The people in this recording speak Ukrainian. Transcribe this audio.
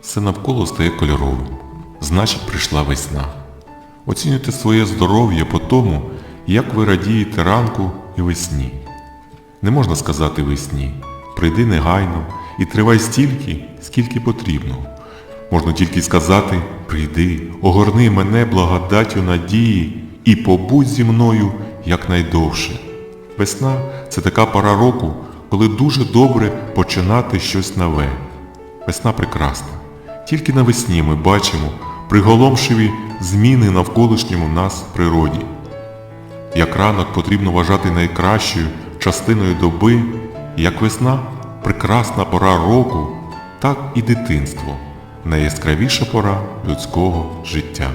Все навколо стає кольоровим. Значить, прийшла весна. Оцінюйте своє здоров'я по тому, як ви радієте ранку і весні. Не можна сказати весні, прийди негайно і тривай стільки, скільки потрібно. Можна тільки сказати прийди, огорни мене благодаттю надії і побудь зі мною якнайдовше. Весна це така пора року, коли дуже добре починати щось нове. Весна прекрасна. Тільки навесні ми бачимо приголомшиві зміни навколишньому нас природі. Як ранок потрібно вважати найкращою частиною доби, як весна прекрасна пора року, так і дитинство найяскравіша пора людського життя.